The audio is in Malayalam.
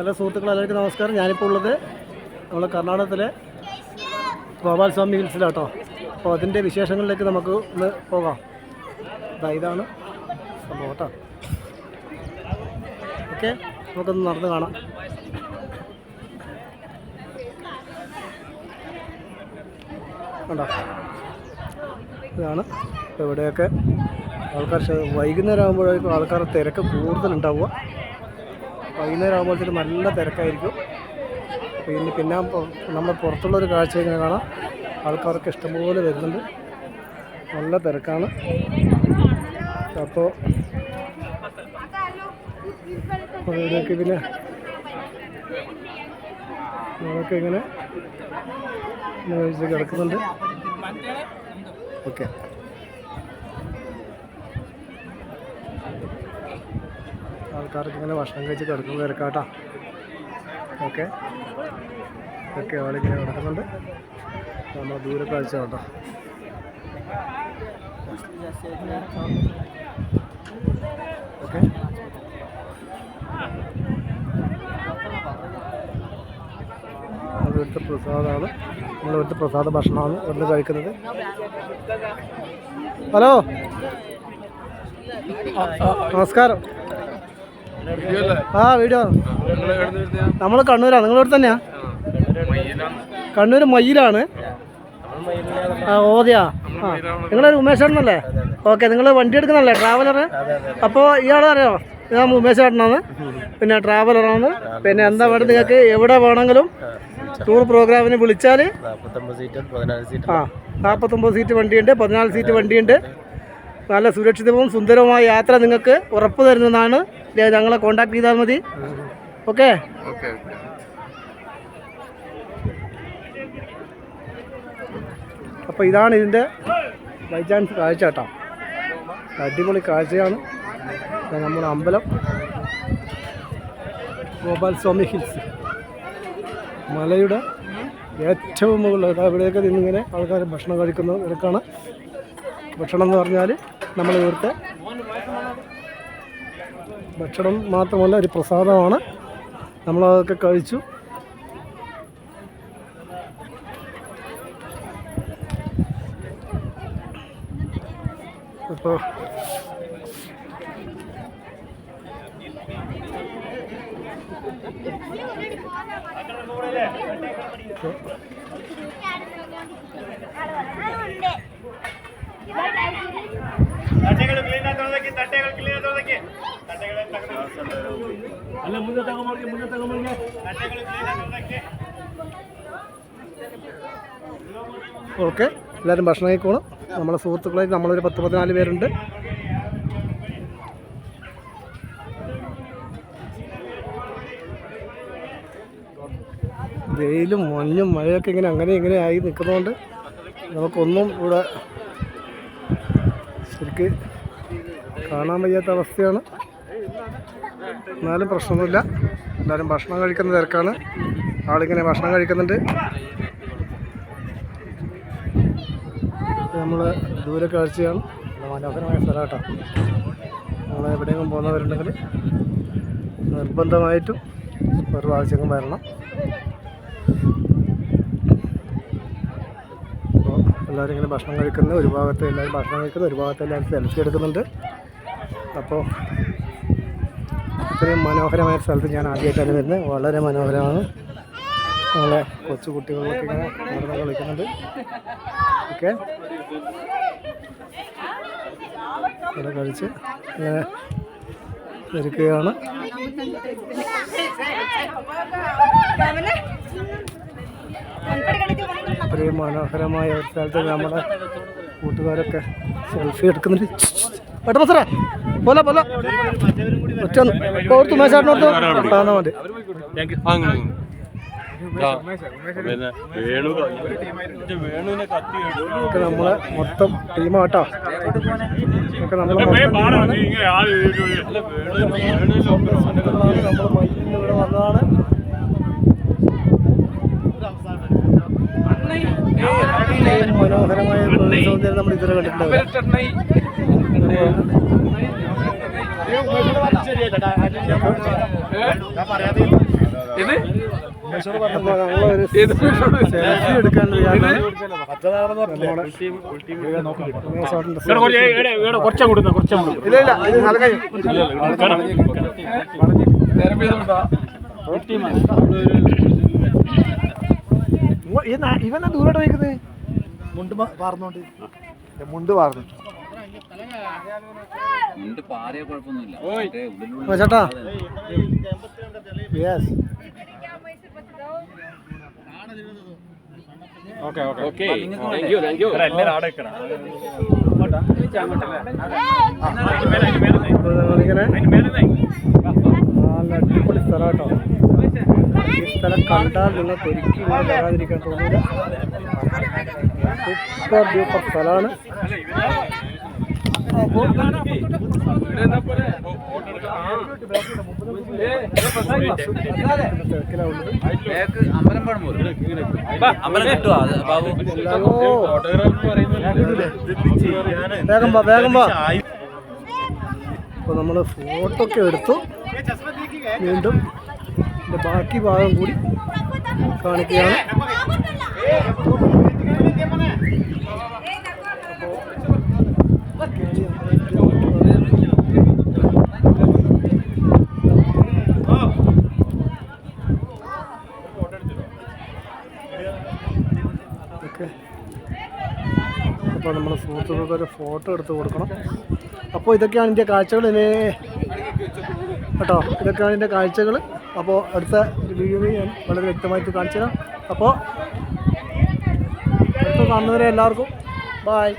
ഹലോ സുഹൃത്തുക്കളെ എല്ലാവർക്കും നമസ്കാരം. ഞാനിപ്പോൾ ഉള്ളത് നമ്മൾ കർണാടകത്തിലെ ഗോപാൽ സ്വാമി ഹിൽസിലാട്ടോ. അപ്പോൾ അതിന്റെ വിശേഷങ്ങളിലേക്ക് നമുക്ക് ഒന്ന് പോകാം. അതാ ഇതാണ് സംഭവം കേട്ടോ. ഓക്കെ നമുക്കൊന്ന് നടന്ന് കാണാം. കണ്ടോ? ഇതാണ് ഇവിടെയൊക്കെ ആൾക്കാർ വൈകുന്നേരം ആകുമ്പോഴേക്കും ആൾക്കാർ തിരക്ക് കൂടുതലുണ്ടാവുക. വൈകുന്നേരം ആകുമ്പോഴത്തേക്ക് നല്ല തിരക്കായിരിക്കും. പിന്നെ പിന്നെ നമ്മൾ പുറത്തുള്ളൊരു കാഴ്ച ഇങ്ങനെ കാണാം. ആൾക്കാർക്ക് ഇഷ്ടംപോലെ വരുന്നുണ്ട്. നല്ല തിരക്കാണ്. അപ്പോൾ ഇവിടെയൊക്കെ പിന്നെ ഇങ്ങനെ ഇങ്ങനെ കിടക്കുന്നുണ്ട്. ഓക്കെ. ആൾക്കാർക്ക് ഇങ്ങനെ ഭക്ഷണം കഴിച്ച് കിടക്കുന്ന തിരക്കാട്ടാ. ഓക്കെ ഓക്കെ ആളിങ്ങനെ കിടക്കുന്നുണ്ട് നമ്മൾ ദൂരെ കാഴ്ച കേട്ടോ ഓക്കെ ഇവിടുത്തെ പ്രസാദമാണ് നമ്മൾ ഇവിടുത്തെ പ്രസാദ ഭക്ഷണമാണ് ഇവിടുന്ന് കഴിക്കുന്നത്. ഹലോ. നമസ്കാരം. ആ വീഡിയോ നമ്മൾ കണ്ണൂരാണ്. നിങ്ങളിവിടെ തന്നെയാ? കണ്ണൂർ മയിലാണ്. ആ ഓതയാ. ആ നിങ്ങളൊരു ഉമേഷ് ചേട്ടനല്ലേ? ഓക്കെ നിങ്ങൾ വണ്ടി എടുക്കുന്നല്ലേ ട്രാവലർ അപ്പോൾ ഇയാളെ അറിയോ? ഞാൻ ഉമേഷ് ചേട്ടനാണ്. പിന്നെ ട്രാവലറാണ് പിന്നെ എന്താ വേണ്ടത് നിങ്ങൾക്ക്? എവിടെ വേണമെങ്കിലും ടൂർ പ്രോഗ്രാമിന് വിളിച്ചാൽ ആ നാൽപ്പത്തൊമ്പത് സീറ്റ് വണ്ടിയുണ്ട് പതിനാല് സീറ്റ് വണ്ടിയുണ്ട്. നല്ല സുരക്ഷിതവും സുന്ദരവുമായ യാത്ര നിങ്ങൾക്ക് ഉറപ്പ് തരുന്നതാണ്. ഞങ്ങളെ കോൺടാക്ട് ചെയ്താൽ മതി. ഓക്കെ? അപ്പോൾ ഇതാണ് ഇതിന്റെ ബൈ ചാൻസ് കാഴ്ച കേട്ടോ. അടിപൊളി കാഴ്ചയാണ്. നമ്മുടെ അമ്പലം. ഗോപാൽ സ്വാമി ഹിൽസ്. മലയുടെ ഏറ്റവും മുകളിൽ അവിടെയൊക്കെ നിന്നിങ്ങനെ ആൾക്കാർ ഭക്ഷണം കഴിക്കുന്ന നിരക്കാണ് ഭക്ഷണം എന്ന് പറഞ്ഞാൽ നമ്മൾ ഇവിടുത്തെ ഭക്ഷണം മാത്രമല്ല ഒരു പ്രസാദമാണ്. നമ്മളതൊക്കെ കഴിച്ചു. ഇപ്പോൾ ತಟ್ಟೆಗಳು ಕ್ಲೀನ್ ಆಗಿ ತಟ್ಟೆಗಳು ಕ್ಲೀನ್ ಆಗಿ ಅಲ್ಲ ಮುಂದೆ ತಗೊಂಬರ್ಗೆ ಮುಂದೆ ತಗೊಂಬರ್ಗೆ ತಟ್ಟೆಗಳು ಕ್ಲೀನ್ ಆಗಿ ഓക്കെ എല്ലാവരും ഭക്ഷണം കഴിക്കോണം നമ്മളെ സുഹൃത്തുക്കളായി നമ്മളൊരു പത്ത് പതിനാല് പേരുണ്ട് വെയിലും മഞ്ഞും മഴയൊക്കെ ഇങ്ങനെ അങ്ങനെ ഇങ്ങനെ ആയി നിൽക്കുന്നതുകൊണ്ട് നമുക്കൊന്നും ഇവിടെ ശരിക്ക് കാണാൻ വയ്യാത്ത അവസ്ഥയാണ്. എന്നാലും പ്രശ്നമൊന്നുമില്ല. എല്ലാവരും ഭക്ഷണം കഴിക്കുന്ന തിരക്കാണ്. ആളിങ്ങനെ ഭക്ഷണം കഴിക്കുന്നുണ്ട്. നമ്മൾ ദൂരെ കാഴ്ചയാണ്. മനോഹരമായ സ്ഥലമായിട്ടാണ് നമ്മൾ എവിടെയെങ്കിലും പോകുന്നവരുണ്ടെങ്കിൽ നിർബന്ധമായിട്ടും ഒരു പ്രാവശ്യം വരണം അപ്പോൾ എല്ലാവരും ഇങ്ങനെ ഭക്ഷണം കഴിക്കുന്ന ഒരു ഭാഗത്ത് എല്ലാവരും ഭക്ഷണം കഴിക്കുന്ന ഒരു ഭാഗത്ത് എല്ലാവരും സെൽഫി എടുക്കുന്നുണ്ട് അപ്പോൾ ഇത്രയും മനോഹരമായ സ്ഥലത്ത് ഞാൻ ആദ്യമായിട്ടാണ് വരുന്നത് വളരെ മനോഹരമാണ് നമ്മളെ കൊച്ചു കുട്ടികളൊക്കെ ഇങ്ങനെ നടന്ന് കളിക്കുന്നുണ്ട് ഓക്കെ ഇവിടെ കഴിച്ച് ഇങ്ങനെ ഇരിക്കുകയാണ് ഇത്രയും മനോഹരമായ ഒരു സ്ഥലത്ത് നമ്മുടെ കൂട്ടുകാരൊക്കെ സെൽഫി എടുക്കുന്നുണ്ട്. പെട്ടെന്ന് സാറേ പോലെ പോലെ. ഒറ്റ ഓർത്ത് മേശാട്ടിനോർത്ത് കാണാൻ മതി. ഒക്കെ നമ്മളെ മൊത്തം ടീമാട്ടോ. ഒക്കെ നമ്മളെ നമ്മൾ മൈലിൽ ഇവിടെ വന്നതാണ് ഇത്രയും മനോഹരമായ സൗന്ദര്യം നമ്മൾ ഇതുവരെ കുറച്ചാ കുറച്ചാ കാര്യം. ഇവനെ ദൂരോട്ട് വയ്ക്കുന്നത് മുണ്ട് പാർന്നോണ്ട് മുണ്ട് പാർന്നു. മുണ്ട് പാറിയ കുഴപ്പമൊന്നുമില്ല. ചേട്ടാ. യെസ് എല്ലാവരും ആടെ വെക്കണം ഇങ്ങനെ നല്ല അടിപൊളി സ്ഥലം കേട്ടോ. ഈ സ്ഥലം കണ്ടാൽ നിങ്ങൾക്ക് ഒരിക്കലും വരാതിരിക്കാൻ തോന്നില്ല സൂപ്പർ ഡ്യൂപ്പർ സ്ഥലമാണ്. അപ്പോൾ തിരക്കിലാവുന്നത് ബാക്ക് അമ്പലം പഴം പോലെ ഫോട്ടോ ഒക്കെ എടുത്തു. വീണ്ടും ഇതിന്റെ ബാക്കി ഭാഗം കൂടി കാണിക്കുകയാണ്. അപ്പോൾ നമ്മൾ സുഹൃത്തുക്കൾക്ക് ഒരു ഫോട്ടോ എടുത്ത് കൊടുക്കണം. അപ്പോൾ ഇതൊക്കെയാണ് ഇതിന്റെ കാഴ്ചകൾ ഇനി കേട്ടോ ഇതൊക്കെയാണ് ഇതിന്റെ കാഴ്ചകൾ അപ്പോൾ അടുത്ത വീഡിയോയിൽ ഞാൻ വളരെ വ്യക്തമായിട്ട് കാണിച്ചു തരാം അപ്പോൾ അടുത്ത കാണുന്നവരെ എല്ലാവർക്കും. ബായ്